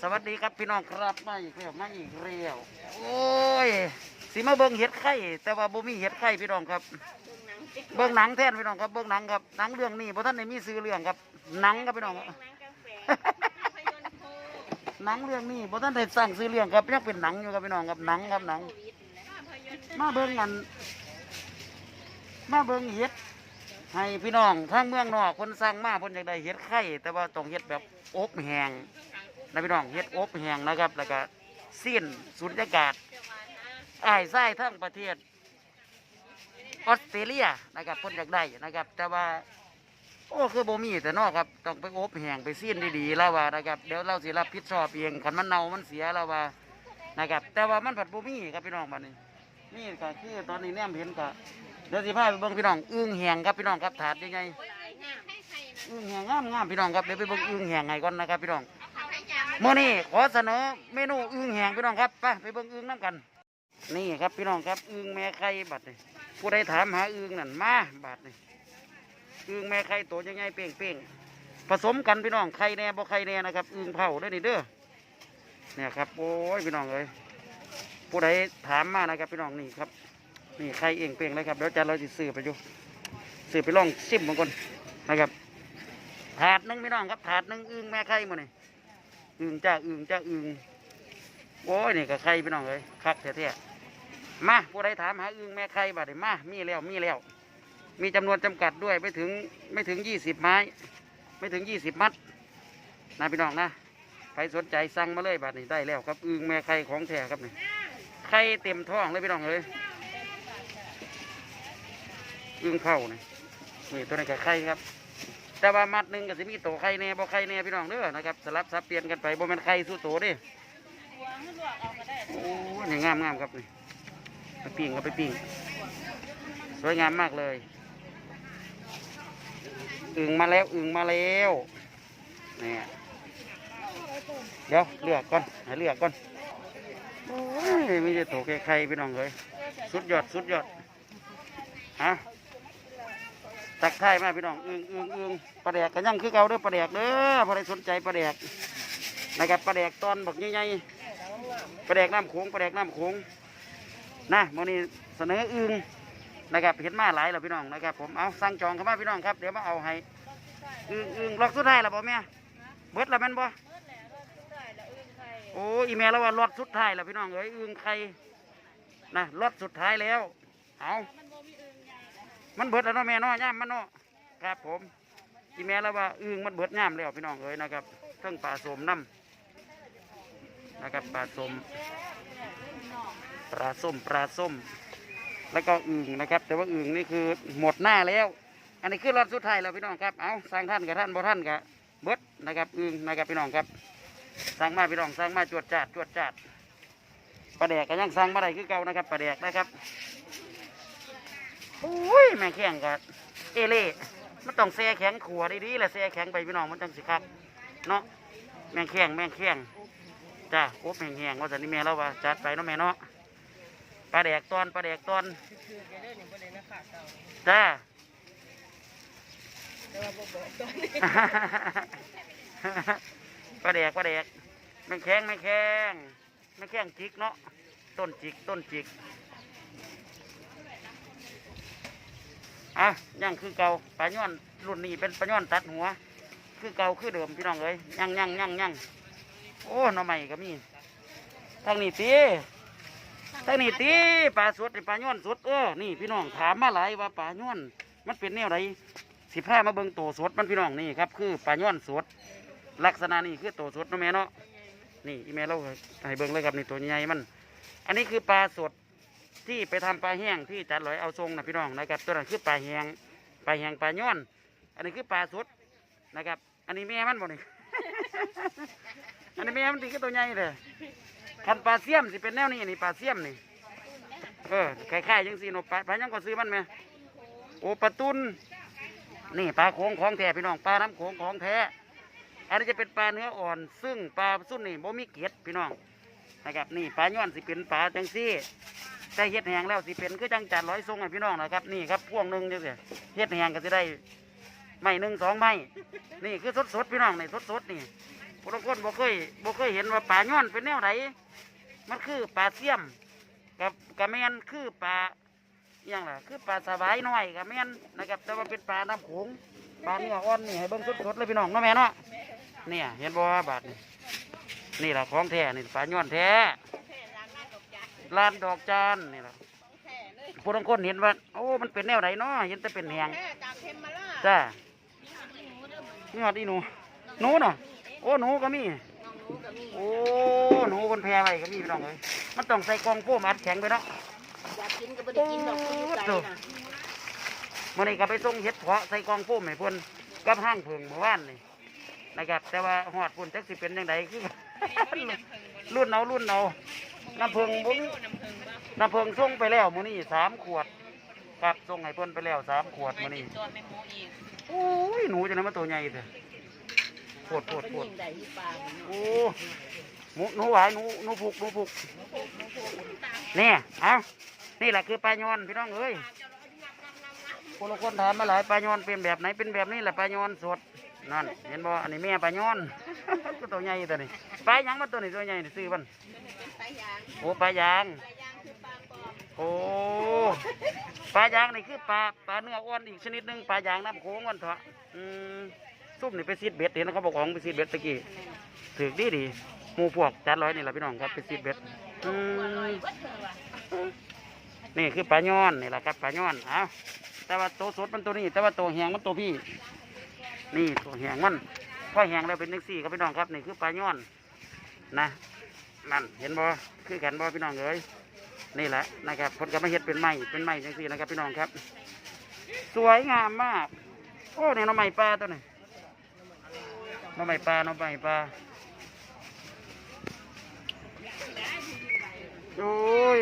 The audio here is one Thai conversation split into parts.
สวัสดีครับพี่น้องครับมาอีกแล้วมาอีกแล้วโอ้ยสิมาเบิ่งเห็ดไข่แต่ว่าบ่มีเห็ดไข่พี่น้องครับ เบิ่งหนังแทนพี่น้องครับเบิ่งหนังครับหนังเรื่องนี้บ่ท่านได้มีซื้อเรื่องครับหนังครับพี่น้องหนังเรื่องนี้บ่ท่านได้สร้างซื้อเรื่องครับยังเป็นหนังอยู่ครับพี่น้องครับหนังครับหนัง มาเบิ่งอันมาเบิ่งเห็ดให้พี่น้องทางเมืองนอกคนสั่งมาเพิ่นอยากได้เห็ดไข่แต่ว่าต้องเห็ดแบบอบแห้ง นะพี่น้องเห็ดอบแห้งนะครับ แล้วก็สิ้นสุญญากาศไอ้ไส้ทั้งประเทศออสเตรเลียนะครับเพิ่นอยากได้นะครับ แต่ว่าโอ้คือโบมีแต่นอกครับต้องไปอบแห้งไปสิ้นดีๆแล้วว่านะครับเดี๋ยวเราสิรับผิดชอบเองคันมันเน่ามันเสียแล้วว่านะครับ แต่ว่ามันผัดโบมีครับพี่น้องบัดนี้นี่ก็คือตอนนี้แนมเห็นก็เดี๋ยวสิพาไปเบิ่งพี่น้องอึ้งแหงครับพี่น้องครับถาดยังไงอึ้งแหงงามงามพี่น้องครับเดี๋ยวไปเบิ่งอึ้งแหงไงก่อนนะครับพี่น้อง เมื่อนี้ขอเสนอเมนูอึ้งแหงพี่น้องครับไปไปเบิ่งอึ้งน้ำกัน นี่ครับพี่น้องครับอึ้งแม่ไข่บัดนี่ผู้ใดถามหาอึ้งนั่นมาบัดนี่อึ้งแม่ไข่ตัวยังไงเป้งเปงๆผสมกันพี่น้องไข่แน่บ่ไข่แน่นะครับอึ้งเผาด้อนี่เด้อเนี่ยครับโอ้ยพี่น้องเอ้ยผู้ใดถามมานะครับพี่น้องนี่ครับ นี่ใครเองเป่งเลยครับเดี๋ยวจะเราจะซื้อไปอยู่ซื้อไปลองชิมบางคนนะครับถาดนึงพี่น้องครับถาดนึงอึ่งแม่ไข่มาเนี่ย อึ่งจ้าอึ่งจ้าอึ่งโอ้ยนี่ก็ไข่พี่น้องเลยคักแท้ๆมาผู้ใดถามหาอึ่งแม่ไข่บัดนี้มามีแล้วมีแล้ว มีจำนวนจำกัดด้วยไม่ถึงไม่ถึงยี่สิบไม้ ไม่ถึงยี่สิบมัดนะพี่น้องนะใครสนใจสั่งมาเลยบัดนี้ได้แล้วครับอึ่งแม่ไข่ของแท้ครับนี่ไข่เต็มท้องเลยพี่น้องเลยอึ้งเผานี่นี่ตัวนี้ก็ไข่ครับ แต่ว่ามัดหนึ่งก็สิมีโตไข่แน่บ่ไข่แน่พี่น้องเด้อนะครับสลับสับเปลี่ยนกันไปบ่แม่นไข่สู้โตเดิโอ้นี่งามงามครับนี่ไปปิ้งก็ไปปิ้งสวยงามมากเลยอึ่งมาแล้วอึ่งมาแล้วเนี่ยเดี๋ยวเลือกก่อนให้เลือกก่อนโอ้ยมีแต่โถแก่ไข่พี่น้องเลยสุดยอดสุดยอดฮะ ตักไทายมาพี่น้องอึ้งอึ้งอึ้งปลาแดกกันยังคือเก่าเด้อปลาแดกเด้อพอได้สนใจปลาแดกนะครับปลาแดกตอนบักใหญ่ๆปลาแดกน้ำโขงปลาแดกน้ำโขงนะมื่อนี้เสนออึ้งนะครับเห็นมาหลายแล้วพี่น้องนะครับผมเอาสั่งจองเข้ามาพี่น้องครับเดี๋ยวมาเอาให้อึ้งอึ้งล็อกสุดท้ายแล้วบ่แม่เบิดแล้วแม่นบ่โอ้อีเมลแล้วว่ารถสุดท้ายแล้วพี่น้องเอ้ยอึงไข่นะรถสุดท้ายแล้วเอา มันเบิดแล้วเนาะแม่เนาะย่ามมันเนาะครับผมอีเมลแล้วว่าอึงมันเบิดย่ามแล้วพี่น้องเอ้ยนะครับเครื่องปลาสมน้ำนะครับปลาสมปลาส้มปลาส้ม แล้วก็อึงนะครับ แต่ว่าอึงนี่คือหมดหน้าแล้ว อันนี้คือรถสุดท้ายแล้วพี่น้องครับเอาสร้างท่านกับท่านบ่ท่านกับเบิดนะครับอึงนะครับพี่น้องครับสั่งมาพี่น้องสั่งมาจวดจัดจวดจัดปลาแดกก็ยังสั่งมาได้คือเก่านะครับปลาแดกนะครับ อ้ยแม่แข็งกับเอเล่มันต้องแซ่แข็งขัวดีๆแหละแซ่แข็งไปพี่น้องมันจังสิครับเนาะแม่แข็งแม่แข็งจ้าโอ้แม่งแห้งว่าสันนี่แม่เราว่าจัดไปเนาะแม่เนาะปลาแดกตอนปลาแดกตอนจ้าปลาแดกปลาแดกแม่แข็งแม่แข็งแม่แข็งจิกเนาะต้นจิกต้นจิก อะยังคือเก่าปลาย้อนรุ่นนี้เป็นปลาย้อนตัดหัว คือเก่าคือเดิมพี่น้องเอ้ยยังยังยังยังโอ้หน่อใหม่ก็มีทางนี้ตีทางนี้ตีปลาสดปลาย้อนสดเออนี่พี่น้องถามมาหลายว่าปลาย้อนมันเป็นแนวไรสิผ้ามาเบิ่งโตสดมันพี่น้องนี่ครับคือปลาย้อนสดลักษณะนี้คือโตสดเนาะแม่เนาะนี่อีแม่เราให้เบิ่งเลยครับนี่ตัวใหญ่มัน อันนี้คือปลาสด ที่ไปทำปลาแห้งที่จัดลอยเอาทรงนะพี่น้องนะครับ ตัวนั้นคือปลาแห้งปลาแห้งปลาย้อน อันนี้คือปลาสดนะครับ อันนี้แม่มันบ่นี่อันนี้แม่มันตีก็ตัวใหญ่เลยคันปลาเสียมสิเป็นแนวนี้นี่ปลาเสียมนี่เออคล้ายๆยังสีนปลาปลายังก็ซื้อมันไหมโอ้ปลาตุนนี่ปลาโขงของแท้พี่น้องปลาน้ำโขงของแท้อันนี้จะเป็นปลาเนื้ออ่อน ซึ่งปลาสุ่นนี่บ่มีเกล็ดพี่น้องนะครับนี่ปลาย้อนสิเป็นปลาจังซี่ แต่เฮ็ดแหงแล้วสิเป็นคือจังจัดร้อยทรงให้พี่น้องนะครับนี่ครับพ่วงหนึ่งจังซี่เฮ็ดแหงก็สิได้ไม้หนึ่งสองไม้นี่คือสดสดๆพี่น้องนี่สดสดๆนี่ผู้ลาคนบ่เคยบ่เคยเห็นว่าปลาย้อนเป็นแนวไหนมันคือปลาเสี่ยมกับกับแมนคือปลาอหย่างล่ะคือปลาสบายน้อยกับแมนนะครับ แต่ว่าเป็นปลาน้ำโขงปลาเนื้ออ่อนนี่ให้เบิ่งสดๆเลยพี่น้องเนาะแม่เนาะเนี่ยเห็นบ่ว่าบาดนี่นี่ล่ะของแท้นี่ปลาย้อนแท้ ลานดอกจานนี่ล่ะผู้ลางคนเห็นว่า โอ้ มันเป็นแนวไหนเนาะเห็นแต่เป็นแหงจากเทมมาล่าจ้านี่หอดอีหนูหนูเนาะโอ้หนูก็มีน้องหนูก็มี โอ้หนูคนแพรไว้ก็มีพี่น้องเลยมันต้องใส่กล่องโฟมอัดแข็งไปเนาะอยากกินก็ไม่ได้กินดอกคุณอยู่ไกลนะมื่อนี้ก็ไปส่งเห็ดเพาะใส่กล่องโฟมให้เพิ่นกับห้างเพิงเมื่อวานนี่นะครับ แต่ว่าหอดพุ่นจักสิเป็นยังไงคือรุ่นเอารุ่นเอา น้ำเพิงบุ้งน้ำเพิงส่งไปแล้วมื้อนี้สามขวดครับส่งให้เพิ่นไปแล้วสามขวดมื้อนี้ตัวแม่หมูอีกโอ้ยหนูจะนั้นมาตัวใหญ่เถอะปวดปวดเป็นปวดยิ่งใหญ่ที่ปลาเนาะโอ้หนูหนูหวายหนูหนูผูกหนูผูกนี่เอานี่แหละคือปลายอนพี่น้องเอ้ยคนละคนถามมาหลายปลายอนเป็นแบบไหนเป็นแบบนี้แหละปลายอนสด นั่นเห็นบ่อันนี้แม่ปลายอน ก็ตัวใหญ่ตัวนี้ปลาหยังมาตัวนี้ตัวใหญ่นี่ซื้อมันปลายางโอ้ปลายาง ปลายางคือปลาปลอมโอ้ปลายางนี่คือปลาปลาเนื้ออ้วนอีกชนิดหนึ่งปลายางน้ำโขงวันเถอะอืมซุปนี่ไปซีดเบ็ดเห็นเขาบอกของไปซีดเบ็ดตะกี้ถือดีดีหมูพวกจานร้อยนี่แหละพี่น้องครับไปซีดเบ็ดอืมนี่คือปลาย้อนนี่แหละครับปลาย้อนเอาแต่ว่าตัวสดมันตัวนี้ แต่ว่าตัวแหงมันตัวพี่ นี่ตัวแหงมันพอแหงแล้วเป็นนังสี่ครับพี่น้องครับนี่คือปลาย้อนนะนั่นเห็นบ่คือกันบ่พี่น้องเอ้ยนี่แหละนะครับเพนก็มาเฮ็ดเป็นไม้เป็นไม้จังซี่นะครับพี่น้องครับ สวยงามมาก โอ้เนี่ยน้องไม้ปลาตัวนี้น้องไม้ปลาน้องไม้ปลาโอ้ย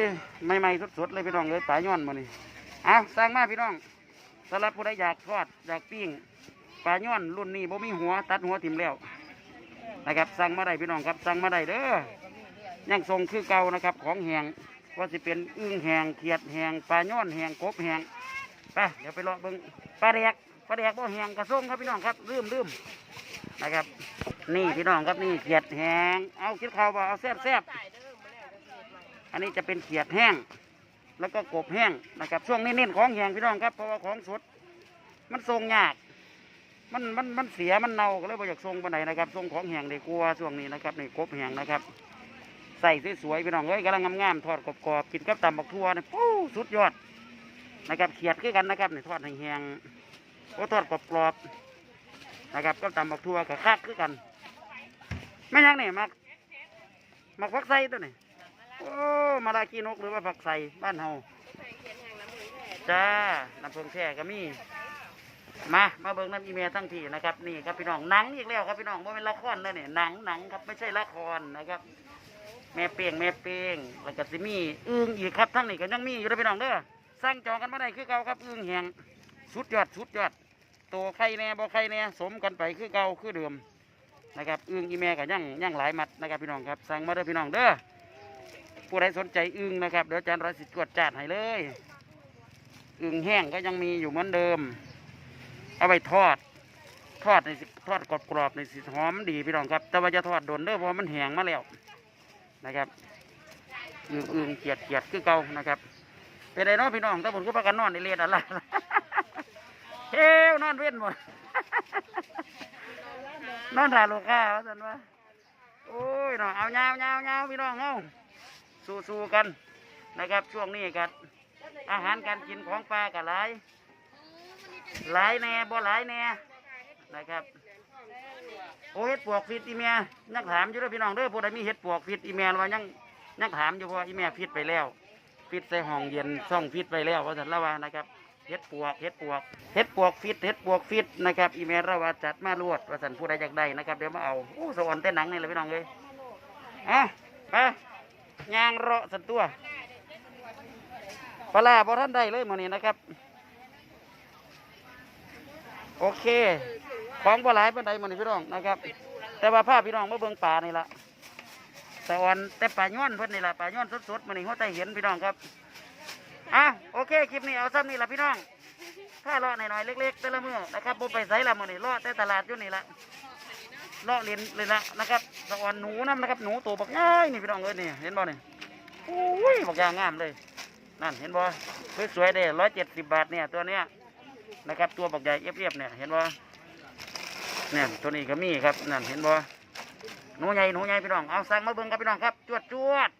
ใหม่ๆสดๆเลยพี่น้องเลยปลาย้อนมานี่เอาสั่งมาพี่น้องสำหรับผู้ใดอยากทอดอยากปิ้ง ปลาย้อนรุ่นนี้บ่มีหัวตัดหัวทิ่มแล้วนะครับ สั่งมาได้พี่น้องครับ สั่งมาได้เด้อยังทรงคือเก่านะครับ ของแหงว่าสิเป็นอึ้งแหงเขียดแหงปลาย้อนแหงกบแหงไปเดี๋ยวไปเลาะเบิ้งปลาแดกปลาแดกบ่แหงกระส้มครับพี่น้องครับลืมลืมนะครับ นี่พี่น้องครับนี่เขียดแหงเอาคิดข้าวบ่เอาแซ่บแซ่บอันนี้จะเป็นเขียดแห้ง แล้วก็กบแห้งนะครับ ช่วงนี้เน้นของแหงพี่น้องครับเพราะว่าของสดมันทรงยาก มันมันมันเสียมันเน่าก็เลยบ่อยากทรงปานไหนนะครับทรงของแหงได้กลัวช่วงนี้นะครับนี่กบแหงนะครับใส่สวยๆพี่น้องเอ้ยกำลังงามๆทอดกรอบๆกินกับตำบักทั่วนี่ปู้สุดยอดนะครับเขียดคือกันนะครับนี่ทอดแห้งๆโอ้ทอดกรอบๆนะครับกับตำบักทั่วกับคักคือกันไม่ยังนี่มักมักผักใส่ตัวนี้โอ้มาลากีนกหรือว่าผักใส่บ้านเฮาจ้าน้ำเพิงแท้ก็มี มามาเบิ่งน้ำอีเมลทั้งทีนะครับนี่ครับพี่น้องหนังอีกแล้วครับพี่น้องว่าเป็นละครเลยนี่ยหนังหนังครับไม่ใช่ละครนะครับ แม่เปียงแม่เปียงแล้วก็สิมีอึ้งอีกครับทั้งนี้ก็ยังมีอยู่เด้อพี่น้องเด้อสั่งจองกันมาได้คือเก่าครับอึ้งแหงสุดยอดสุดยอดตัวไข่แน่บ่ไข่แน่สมกันไปคือเก่าคือเดิมนะครับอึ้งอีแม่ก็ยังยังหลายมัดนะครับพี่น้องครับสั่งมาเด้อพี่น้องเด้อผู้ใดสนใจอึ้งนะครับเดี๋ยวอาจารย์ร้อยสิตรวจจัดให้เลยอึ้งแห้งก็ยังมีอยู่เหมือนเดิม เอาไปทอด ทอดในสิทอดกรอบๆในสิหอมดีพี่น้องครับ แต่ว่าจะทอดโดนเด้อเพราะมันแห้งมาแล้วนะครับอึ่งอึ่งเขียดเขียดคือเก่านะครับเป็นไงเนาะพี่น้องถ้าผมก็พากันนอนในเรียนอะไรเฮ้วนอนเว้นหมดนอนถ่ายลูกค้าสันว่าโอ้ยเนาะเอาเงาเงาเงาพี่น้องเอาสู้ๆกันนะครับช่วงนี้กันอาหารการกินของปลากับหลาย หลายแน่บ่หลายแน่นะครับโอ้เห็ดปวกฟิตอีเมียยังถามอยู่ด้อพี่น้องเด้อผู้ใดมีเห็ดปวกฟิตอีเมียว่ายังยังถามอยู่เพราะว่าอีเมียฟิตไปแล้ว ฟิตใส่ห้องเย็นซ่องฟิตไปแล้วว่าสันละว่านะครับเห็ดปวกเห็ดปวกเห็ดปวกฟิตเห็ดปวกฟิตนะครับอีเมียราว่าจัดมาลวดว่าสันผู้ใดอยากได้นะครับเดี๋ยวมาเอาโอ้สวรรค์เต้นหนังนี่เลยพี่น้องเลยอะไปยางเลาะสันตัวปลาร้าบ่ท่านได้เลยมือนี้นะครับ โอเคของบ่หลายปานใดมื้อนี้พี่น้องนะครับ แต่ว่าพาพี่น้องมาเบิ่งป่านี่ละแต่อ่อนแต่ป่าย้อนเพิ่นนี่ละป่าย้อนสดๆมื้อนี้เขาได้เห็นพี่น้องครับอะโอเคคลิปนี้เอาซ้ำนี่ละพี่น้องถ้าเลาะหน่อยๆเล็กๆแต่ละมื้อนะครับบ่ไปไสละมื้อนี้เลาะแต่ตลาดอยู่นี่ละเลาะเลนเลยละนะครับสะออนหนูน้ำนะครับ หนูตัวบักง่ายนี่พี่น้องเอ้ยนี่เห็นบ่นี่โอ้ยบักยางงามเลย นั่นเห็นบ่สวยๆเด้ร้อยเจ็ดสิบบาทเนี่ยตัวเนี้ย นะครับ ตัวบักใหญ่เอฟๆเนี่ยเห็นบ่เนี่ยตัวนี้ก็มีครับนั่นเห็นบ่หนูใหญ่หนูใหญ่พี่น้องเอาสั่งมาเบิ่งครับพี่น้องครับจวดจวด